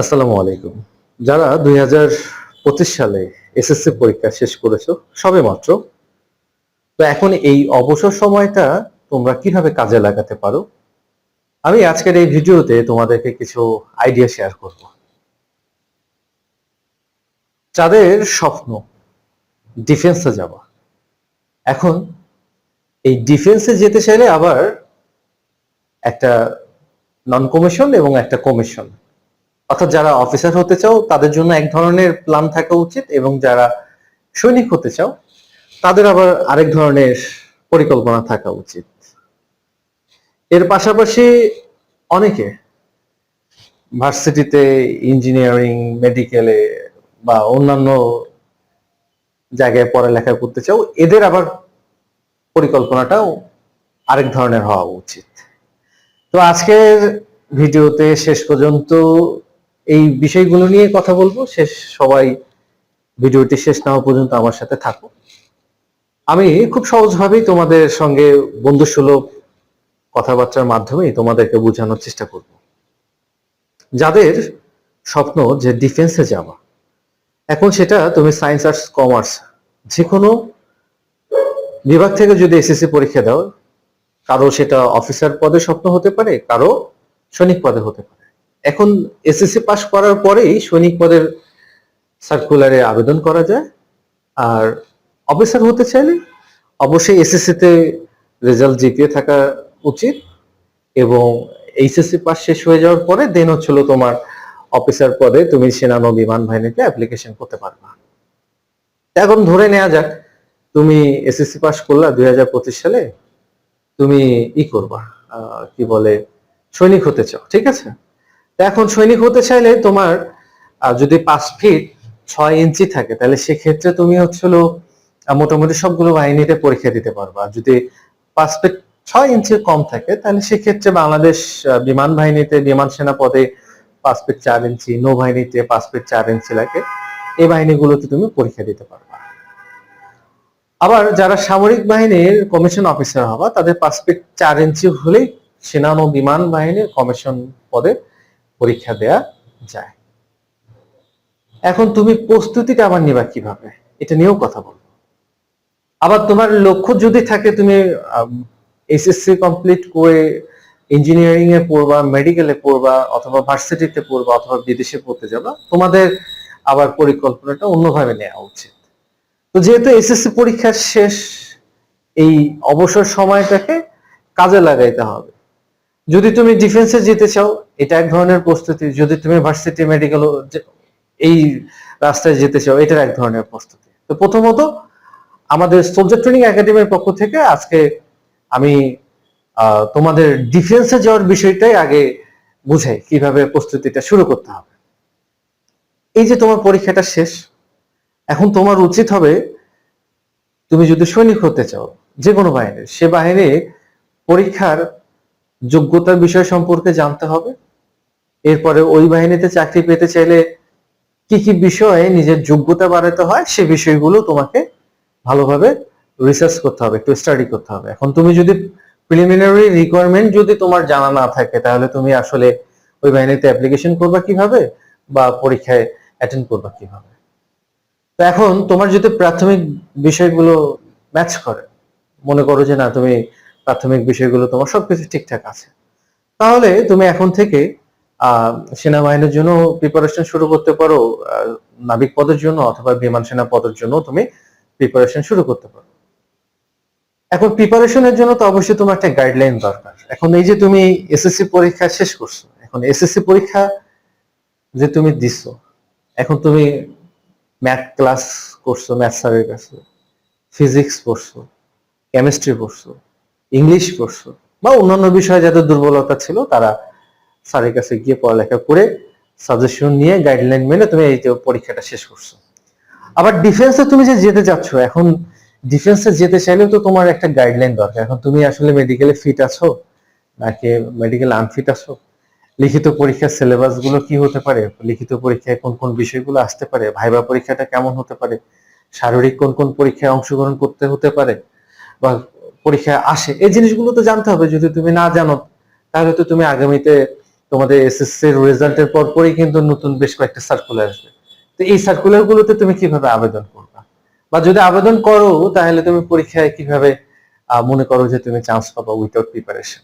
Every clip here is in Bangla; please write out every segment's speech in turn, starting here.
আসসালামু আলাইকুম। যারা দুই হাজার পঁচিশ সালে এসএসসি পরীক্ষা শেষ করেছ, সবে মাত্র। তো এখন এই অবসর সময়টা তোমরা কীভাবে কাজে লাগাতে পারো? আমি আজকের এই ভিডিওতে তোমাদেরকে কিছু আইডিয়া শেয়ার করব। যাদের স্বপ্ন ডিফেন্সে যাওয়া। এখন এই ডিফেন্সে যেতে চাইলে আবার একটা নন কমিশন এবং একটা কমিশন অর্থাৎ যারা অফিসার হতে চাও, তাদের জন্য এক ধরনের প্ল্যান থাকা উচিত এবং যারা সৈনিক হতে চাও, তাদের আবার আরেক ধরনের পরিকল্পনা থাকা উচিত। এর পাশাপাশি অনেকে ভার্সিটিতে ইঞ্জিনিয়ারিং মেডিকেলে বা অন্যান্য জায়গায় পড়ালেখা করতে চাও, এদের আবার পরিকল্পনাটাও আরেক ধরনের হওয়া উচিত। তো আজকের ভিডিওতে শেষ পর্যন্ত এই বিষয়গুলো নিয়ে কথা বলব। শেষ সবাই ভিডিওটি শেষ না হওয়া পর্যন্ত আমার সাথে থাকো। আমি খুব সহজভাবেই তোমাদের সঙ্গে বন্ধুসুলভ কথাবার্তার মাধ্যমেই তোমাদেরকে বোঝানোর চেষ্টা করব। যাদের স্বপ্ন যে ডিফেন্সে যাওয়া, এখন সেটা তুমি সায়েন্স আর্টস কমার্স যে কোনো বিভাগ থেকে যদি এসএসসি পরীক্ষা দাও, কারও সেটা অফিসার পদে স্বপ্ন হতে পারে, কারও সৈনিক পদে হতে পারে। এখন এসএসসি পাস করার পরেই সৈনিক পদের সার্কুলারে আবেদন করা যায়। আর অফিসার হতে চাইলে অবশ্যই এসএসসি তে রেজাল্ট জিপিয়ে থাকা উচিত এবং এইচএসসি পাস শেষ হয়ে যাওয়ার পরে দেন হচ্ছিল তোমার অফিসার পদে তুমি সেনানো বিমান বাহিনীতে অ্যাপ্লিকেশন করতে পারবা। এখন ধরে নেওয়া যাক, তুমি এসএসসি পাস করলা দুই হাজার পঁচিশ সালে, তুমি ই করবা কি বলে, সৈনিক হতে চাও, ঠিক আছে? এখন সৈনিক হতে চাইলে তোমার যদি পাঁচ ফিট ছয় ইঞ্চি থাকে, তাহলে সেক্ষেত্রে তুমি হচ্ছিল মোটামুটি সবগুলো বাহিনীতে পরীক্ষা দিতে পারবা। যদি পাঁচ ফিট ছয় ইঞ্চির কম থাকে, তাহলে সেক্ষেত্রে বাংলাদেশ বিমান বাহিনীতে, বিমান সেনা পদে পাঁচ ফিট চার ইঞ্চি, নৌবাহিনীতে পাঁচ ফিট চার ইঞ্চি লাগে। এই বাহিনীগুলোতে তুমি পরীক্ষা দিতে পারবা। আবার যারা সামরিক বাহিনীর কমিশন অফিসার হবা, তাদের পাঁচ ফিট চার ইঞ্চি হলেই সেনা ও বিমান বাহিনীর কমিশন পদে পরীক্ষা দেয়া যায়। এখন তুমি প্রস্তুতিটা আবার নিবা কীভাবে? এটা নিয়েও কথা বলব আবার তোমার লক্ষ্য যদি থাকে তুমি এসএসসি কমপ্লিট করে ইঞ্জিনিয়ারিং এ পড়বা মেডিকেলে পড়বা, অথবা ভার্সিটিতে পড়বা, অথবা বিদেশে পড়তে যাবা, তোমাদের আবার পরিকল্পনাটা অন্যভাবে নেওয়া উচিত। তো যেহেতু এসএসসি পরীক্ষার শেষ, এই অবসর সময়টাকে কাজে লাগাইতে হবে। যদি তুমি ডিফেন্সে যেতে চাও এটা এক ধরনের প্রস্তুতি, যদি তুমি ভার্সিটি মেডিকেল এই রাস্তায় যেতে চাও, এটার এক ধরনের প্রস্তুতি। তো প্রথমত, আমাদের সোলজার ট্রেনিং একাডেমির পক্ষ থেকে আজকে আমি তোমাদের ডিফেন্সে যাওয়ার বিষয়টাই আগে বুঝাই, কীভাবে প্রস্তুতিটা শুরু করতে হবে। এই যে তোমার পরীক্ষাটা শেষ, এখন তোমার উচিত হবে, তুমি যদি সৈনিক হতে চাও যে কোনো বাহিনীর, সে বাহিনীর পরীক্ষার যোগ্যতার বিষয় সম্পর্কে জানতে হবে এরপরে ওই বাহিনীতে চাকরি পেতে চাইলে কি কি বিষয়ে নিজের যোগ্যতা বাড়াতে হয় সে বিষয়গুলো তোমাকে ভালোভাবে রিসার্চ করতে হবে, একটু স্টাডি করতে হবে। এখন তুমি যদি প্রিলিমিনারি রিকোয়ারমেন্ট যদি তোমার জানা না থাকে, তাহলে তুমি আসলে ওই বাহিনীতে অ্যাপ্লিকেশন করবা কীভাবে বা পরীক্ষায় অ্যাটেন্ড করবা কীভাবে? তো এখন তোমার যদি প্রাথমিক বিষয়গুলো ম্যাচ করে, মনে করো যে না, তুমি প্রাথমিক বিষয়গুলো তোমার সবকিছু ঠিকঠাক আছে। তাহলে তুমি এখন থেকে সেনাবাহিনীর জন্য প্রিপারেশন শুরু করতে পারো নাবিক পদের জন্য অথবা বিমান সেনা পদের জন্য তুমি প্রিপারেশন শুরু করতে পারো। এখন প্রিপারেশনের জন্য তো অবশ্যই তোমার একটা গাইডলাইন দরকার। এখন এই যে তুমি এসএসসি পরীক্ষা শেষ করছ, এখন এসএসসি পরীক্ষা যে তুমি দিছো, এখন তুমি ম্যাথ ক্লাস করছ ম্যাথ স্যারের কাছে ফিজিক্স পড়ছো কেমিস্ট্রি পড়ছো ইংলিশ পড়ছো, বা অন্যান্য বিষয়ে যাদের দুর্বলতা ছিল তারা স্যারের কাছে গিয়ে পড়ালেখা করে সাজেশন নিয়ে গাইডলাইন মেনে তুমি এই পরীক্ষাটা শেষ করছ। আবার ডিফেন্সে তুমি যে যেতে চাচ্ছ এখন ডিফেন্সে যেতে চাইলেও তো তোমার একটা গাইডলাইন দরকার। এখন তুমি আসলে মেডিকেলে ফিট আছো, নাকি মেডিকেল আনফিট আছো? লিখিত পরীক্ষার সিলেবাসগুলো কি হতে পারে? লিখিত পরীক্ষায় কোন কোন বিষয়গুলো আসতে পারে? ভাইবা পরীক্ষাটা কেমন হতে পারে? শারীরিক কোন কোন পরীক্ষায় অংশগ্রহণ করতে হতে পারে? বা পরীক্ষায় আসে? এই জিনিসগুলো তো জানতে হবে। যদি তুমি না জানো, তাহলে তো তুমি আগামীতে তোমাদের এসএসসি এর রেজাল্টের পর পরই কিন্তু নতুন বেশ কয়েকটা সার্কুলার আসবে। তো এই সার্কুলার গুলোতে তুমি কীভাবে আবেদন করবা? বা যদি আবেদন করো, তাহলে তুমি পরীক্ষায় কীভাবে মনে করো যে তুমি চান্স পাবা উইথাউট প্রিপারেশন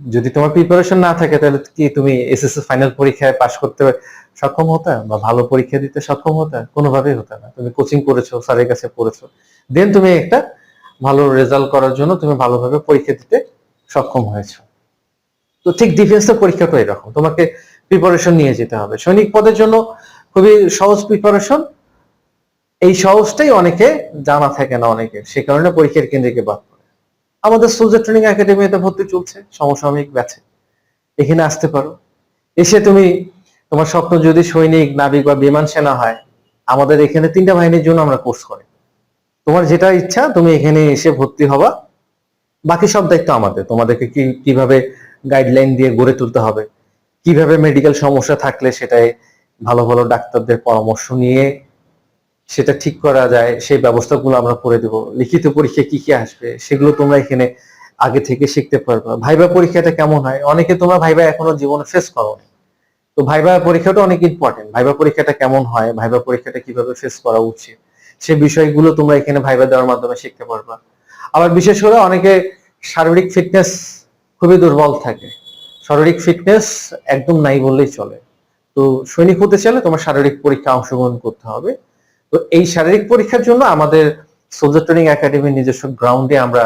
যদি তোমার প্রিপারেশন না থাকে, তাহলে কি তুমি এসএসসি ফাইনাল পরীক্ষায় পাশ করতে সক্ষম হতে? বা ভালো পরীক্ষা দিতে সক্ষম হতে? কোনোভাবেই হতে না। তুমি কোচিং করেছ, স্যারের কাছে পড়েছো। দেন তুমি একটা ভালো রেজাল্ট করার জন্য তুমি ভালোভাবে পরীক্ষা দিতে সক্ষম হয়েছো। তো ঠিক ডিফেন্সের পরীক্ষাটা এরকম তোমাকে প্রিপারেশন নিয়ে যেতে হবে। সৈনিক পদের জন্য খুবই সহজ প্রিপারেশন এই সহজটাই অনেকে জানা থাকে না অনেকে। সে কারণে পরীক্ষার কেন্দ্রকে বাদ পড়ে। আমাদের সোলজার ট্রেনিং একাডেমিতে ভর্তি চলছে, সমসাময়িক ব্যাচে। এখানে আসতে পারো। এসে তুমি তোমার স্বপ্ন যদি সৈনিক, নাবিক বা বিমান সেনা হয়, আমাদের এখানে তিনটা বাহিনীর জন্য আমরা কোর্স করি। তোমার যেটা ইচ্ছা, তুমি এখানে এসে ভর্তি হবা। বাকি সব দায়িত্ব আমাদের। তোমাদেরকে কি, কীভাবে গাইডলাইন দিয়ে গড়ে তুলতে হবে। কীভাবে মেডিকেল সমস্যা থাকলে সেটাই ভালো ভালো ডাক্তারদের পরামর্শ নিয়ে সেটা ঠিক করা যায়, সেই ব্যবস্থাগুলো আমরা করে দেব। লিখিত পরীক্ষা কি কি আসবে, সেগুলো তোমরা এখানে আগে থেকে শিখতে পারবে। ভাইবা পরীক্ষাটা কেমন হয়? অনেকে তোমরা ভাইবা এখনও জীবনে ফেস করো তো ভাইবা পরীক্ষাটা অনেক ইম্পর্টেন্ট ভাইবা পরীক্ষাটা কেমন হয়? ভাইবা পরীক্ষাটা কীভাবে ফেস করা উচিত? সে বিষয়গুলো তোমরা এখানে ভাইবা দেওয়ার মাধ্যমে শিখতে পারবা। আবার বিশেষ করে অনেকে শারীরিক ফিটনেস খুবই দুর্বল থাকে। শারীরিক ফিটনেস একদম নাই বললেই চলে। তো সৈনিক হতে চাইলে তোমার শারীরিক পরীক্ষা অংশগ্রহণ করতে হবে। তো এই শারীরিক পরীক্ষার জন্য আমাদের সোলজার ট্রেনিং একাডেমির নিজস্ব গ্রাউন্ডে আমরা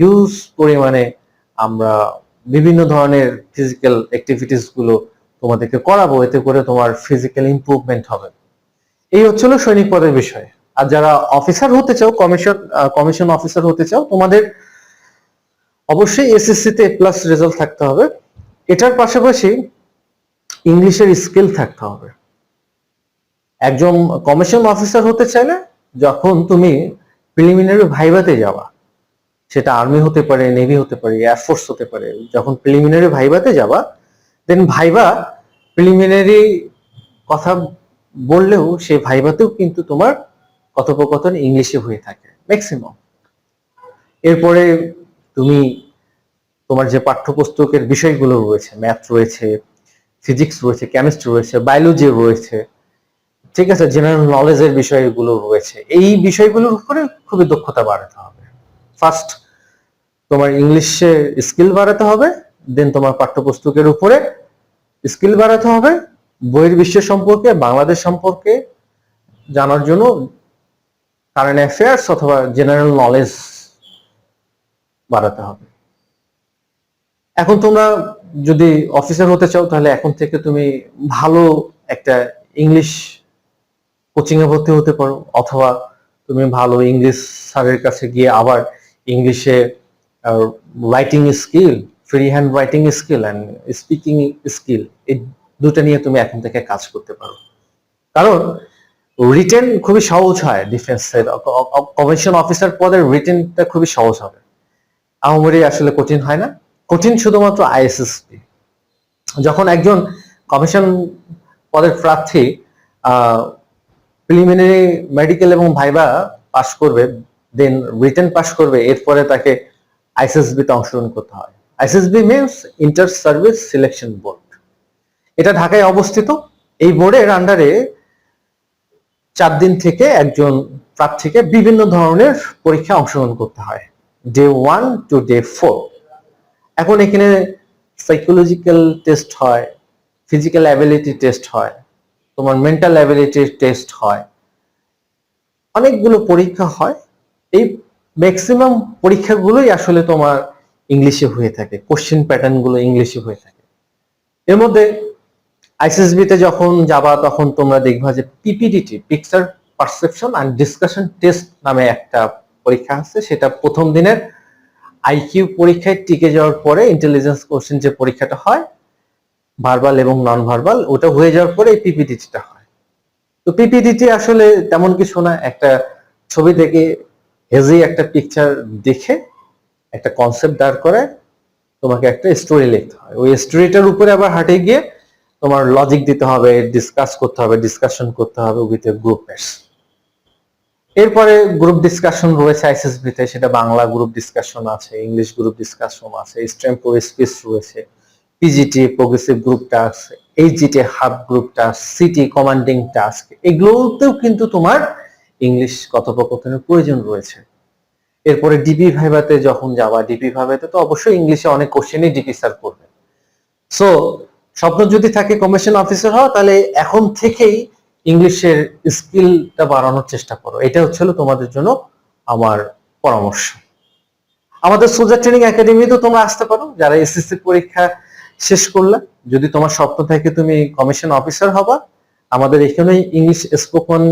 হিউজ পরিমাণে আমরা বিভিন্ন ধরনের ফিজিক্যাল অ্যাক্টিভিটিসগুলো তোমাদেরকে করাবো। এতে করে তোমার ফিজিক্যাল ইমপ্রুভমেন্ট হবে। এই হচ্ছিল সৈনিক পদের বিষয়। আর যারা অফিসার হতে চাও কমিশন কমিশন অফিসার হতে চাও, তোমাদের অবশ্যই এসএসসি তে প্লাস রেজাল্ট থাকতে হবে। এটার পাশাপাশি ইংলিশের স্কিল থাকতে হবে। একজন কমিশন অফিসার হতে চাইলে যখন তুমি প্রিলিমিনারি ভাইভাতে যাওয়া সেটা আর্মি হতে পারে নেভি হতে পারে এয়ারফোর্স হতে পারে, যখন প্রিলিমিনারি ভাইভাতে যাবা দেন ভাইবা প্রিলিমিনারি কথা বললেও সে ভাইভাতেও কিন্তু তোমার কথোপকথন ইংলিশে হয়ে থাকে ম্যাক্সিমাম এরপরে তুমি তোমার যে পাঠ্যপুস্তকের বিষয়গুলো রয়েছে ম্যাথ রয়েছে ফিজিক্স রয়েছে কেমিস্ট্রি রয়েছে বায়োলজি রয়েছে, ঠিক আছে জেনারেল নলেজের বিষয়গুলো রয়েছে, এই বিষয়গুলোর উপরে খুবই দক্ষতা বাড়াতে হবে। ফার্স্ট তোমার ইংলিশে স্কিল বাড়াতে হবে দেন তোমার পাঠ্যপুস্তকের উপরে স্কিল বাড়াতে হবে বইয়ের বিশ্ব সম্পর্কে, বাংলাদেশ সম্পর্কে জানার জন্য কারেন্ট অ্যাফেয়ার্স অথবা জেনারেল নলেজ বাড়াতে হবে। এখন তোমরা যদি অফিসার হতে চাও, তাহলে এখন থেকে তুমি ভালো একটা ইংলিশ কোচিং এ ভর্তি হতে পারো, অথবা তুমি ভালো ইংলিশ স্যারের কাছে গিয়ে আবার ইংলিশে writing skill free hand writing skill and speaking skill এই দুটো নিয়ে তুমি এখন থেকে কাজ করতে পারো। কারণ রিটেন খুবই সহজ হয় ডিফেন্সের কমিশন অফিসার পদের রিটেনটা খুবই সহজ হবে। আহমরি আসলে কঠিন, হয় না? কঠিন শুধুমাত্র আইএসএসপি যখন একজন কমিশন পদের প্রার্থী প্রিলিমিনারি মেডিকেল এবং ভাইবা পাশ করবে দেন রিটেন পাশ করবে, এরপরে তাকে আইসিএসবি তে অংশগ্রহণ করতে হয়। ICSB means inter service selection board এটা ঢাকায় অবস্থিত। এই বোর্ডের আন্ডারে চার দিন থেকে একজন প্রার্থীকে বিভিন্ন ধরনের পরীক্ষা অংশগ্রহণ করতে হয়। Day one to day four এখন এখানে সাইকোলজিক্যাল টেস্ট হয় ফিজিক্যাল অ্যাবিলিটি টেস্ট হয়, তোমার মেন্টাল অ্যাবিলিটির টেস্ট হয়। অনেকগুলো পরীক্ষা হয়, এই ম্যাক্সিমাম পরীক্ষাগুলোই আসলে তোমার ইংলিশে হয়ে থাকে কোশ্চেন প্যাটার্নগুলো ইংলিশে হয়ে থাকে। এর মধ্যে আইসিএসবি তে যখন যাবা, তখন তোমরা দেখবা যে PPDT picture perception and discussion test নামে একটা পরীক্ষা আছে, সেটা প্রথম দিনের আইকিউ পরীক্ষায় টিকে যাওয়ার পরে ইন্টেলিজেন্স কোশ্চেন যে পরীক্ষাটা হয় ভার্বাল এবং নন ভার্বাল ওটা হয়ে যাওয়ার পরে এই পিপিডিটিটা হয়। তো পিপিডিটি আসলে তেমন কিছু না, একটা ছবি থেকে হেজি একটা পিকচার দেখে, একটা কনসেপ্ট দাঁড় করে তোমাকে একটা স্টোরি লিখতে হয়। ওই স্টোরিটার উপরে আবার হাঁটে গিয়ে তোমার লজিক দিতে হবে ডিসকাস করতে হবে ডিসকাশন করতে হবে উইথ এ গ্রুপ এরপরে গ্রুপ ডিসকাশন রয়েছে আইসিএসবি তে, সেটা বাংলা গ্রুপ ডিসকাশন আছে ইংলিশ গ্রুপ ডিসকাশন আছে স্ট্রেম্পো স্পিচ রয়েছে PGT progressive group task HGT half group task CT commanding task এগুলোতেও কিন্তু তোমার ইংলিশ কথোপকথনের প্রয়োজন রয়েছে। এরপরে ডিপি ভাইভাতে যখন যাবা ডিপি ভাইভাতে তো অবশ্যই ইংলিশে অনেক কোশ্চেনই ডিপি স্যার করবে। সো স্বপ্ন যদি থাকে কমিশন অফিসার হওয়া, তাহলে এখন থেকেই ইংলিশের স্কিলটা বাড়ানোর চেষ্টা করো। এটা হচ্ছে তোমাদের জন্য আমার পরামর্শ। আমাদের সোজা ট্রেনিং একাডেমিতে তোমরা আসতে পারো, যারা এসএসসি পরীক্ষা শেষ করলে। যদি তোমার স্বপ্ন থাকে তুমি কমিশন অফিসার হবা। আমাদের এখানে ইংলিশ স্পোকন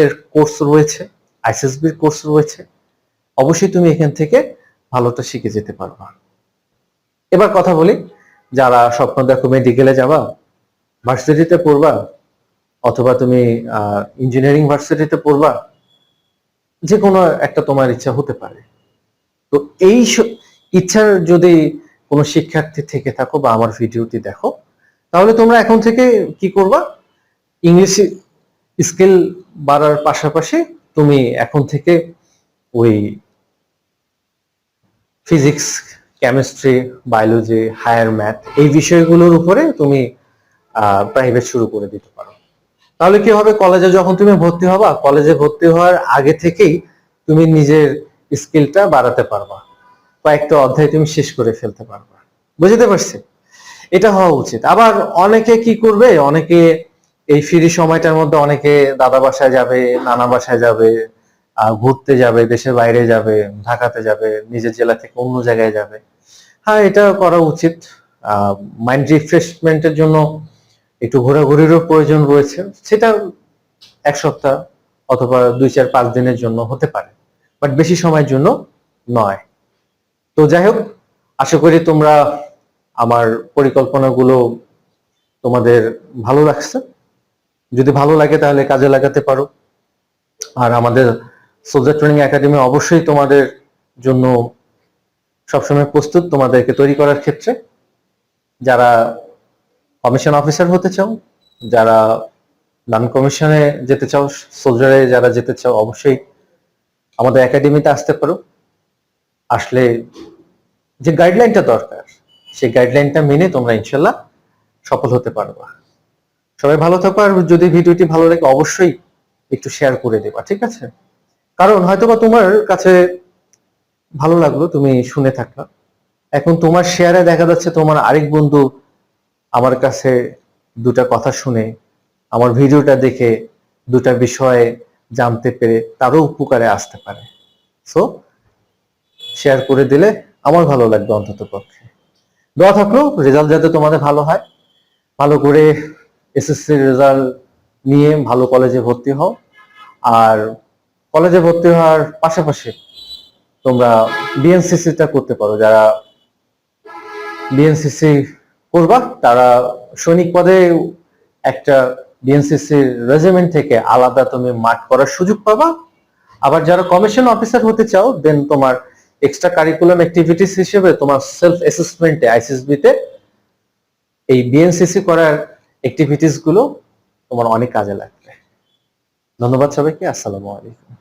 এর কোর্স রয়েছে আইসএসবির কোর্স রয়েছে। অবশ্যই তুমি এখান থেকে ভালোটা শিখে যেতে পারবা। এবার কথা বলি, যারা স্বপ্ন দেখো মেডিকেলে যাবা, ভার্সিটিতে পড়বা অথবা তুমি ইঞ্জিনিয়ারিং ভার্সিটিতে পড়বা যে কোনো একটা তোমার ইচ্ছা হতে পারে। তো এই ইচ্ছার যদি কোনো শিক্ষার্থী থেকে থাকো বা আমার ভিডিওটি দেখো, তাহলে তোমরা এখন থেকে কি করবা? ইংলিশ স্কিল বাড়ার পাশাপাশি তুমি এখন থেকে ওই physics chemistry biology higher math এই বিষয়গুলোর উপরে তুমি প্রাইভেট শুরু করে দিতে পারো। তাহলে কি হবে? কলেজে যখন তুমি ভর্তি হবা, কলেজে ভর্তি হওয়ার আগে থেকেই তুমি নিজের স্কিলটা বাড়াতে পারবা। কয়েকটা অধ্যায় তুমি শেষ করে ফেলতে পারবা। বুঝতে পারছি? এটা হওয়া উচিত। আবার অনেকে কি করবে? অনেকে এই ফ্রি সময়টার মধ্যে অনেকে দাদা বাসায় যাবে, নানা বাসায় যাবে ঘুরতে যাবে, দেশের বাইরে যাবে, ঢাকাতে যাবে, নিজের জেলা থেকে অন্য জায়গায় যাবে। হ্যাঁ এটা করা উচিত। মাইন্ড রিফ্রেশমেন্টের জন্য একটু ঘোরাঘুরিরও প্রয়োজন রয়েছে। সেটা এক সপ্তাহ অথবা দুই, চার, পাঁচ দিনের জন্য হতে পারে। বাট বেশি সময়ের জন্য নয়। তো যাই হোক, আশা করি তোমরা আমার পরিকল্পনাগুলো তোমাদের ভালো লাগছে। যদি ভালো লাগে তাহলে কাজে লাগাতে পারো। আর আমাদের সোলজার ট্রেনিং একাডেমি অবশ্যই তোমাদের জন্য সবসময় প্রস্তুত তোমাদেরকে তৈরি করার ক্ষেত্রে। যারা কমিশন অফিসার হতে চাও? যারা নন কমিশনে যেতে চাও, সোলজারে যারা যেতে চাও, অবশ্যই আমাদের একাডেমিতে আসতে পারো। আসলে যে গাইডলাইনটা দরকার, সেই গাইডলাইনটা মেনে তোমরা ইনশাল্লাহ সফল হতে পারবা সবাই ভালো থাকো, আর যদি ভিডিওটি ভালো লাগে, অবশ্যই একটু শেয়ার করে দেবা, ঠিক আছে? কারণ হয়তোবা তোমার কাছে ভালো লাগল, তুমি শুনে থাকলা। এখন তোমার শেয়ারে দেখা যাচ্ছে তোমার আরেক বন্ধু আমার কাছে দুটা কথা শুনে, আমার ভিডিওটা দেখে দুটা বিষয়ে জানতে পেরে তারও উপকারে আসতে পারে। সো শেয়ার করে দিলে আমার ভালো লাগবে অন্তত পক্ষে। দোয়া থাকল রেজাল্ট যাতে তোমাদের ভালো হয়। ভালো করে এসএসসি রেজাল্ট নিয়ে ভালো কলেজে ভর্তি হও। আর কলেজে ভর্তি হওয়ার পাশাপাশি তোমরা বিএনসিসিটা করতে পারো। যারা বিএনসিসি করবা। তারা সৈনিক পদে একটা বিএনসিসি রেজিমেন্ট থেকে আলাদা তুমি মাঠ করার সুযোগ পাবা। আবার যারা কমিশন অফিসার হতে চাও দেন তোমার এক্সট্রা কারিকুলাম অ্যাক্টিভিটিস হিসেবে তোমার সেলফ অ্যাসেসমেন্টে আইসিএসবি তে এই বিএনসিসি করার অ্যাক্টিভিটিসগুলো তোমার অনেক কাজে লাগবে। ধন্যবাদ সবাইকে, আসসালামু আলাইকুম।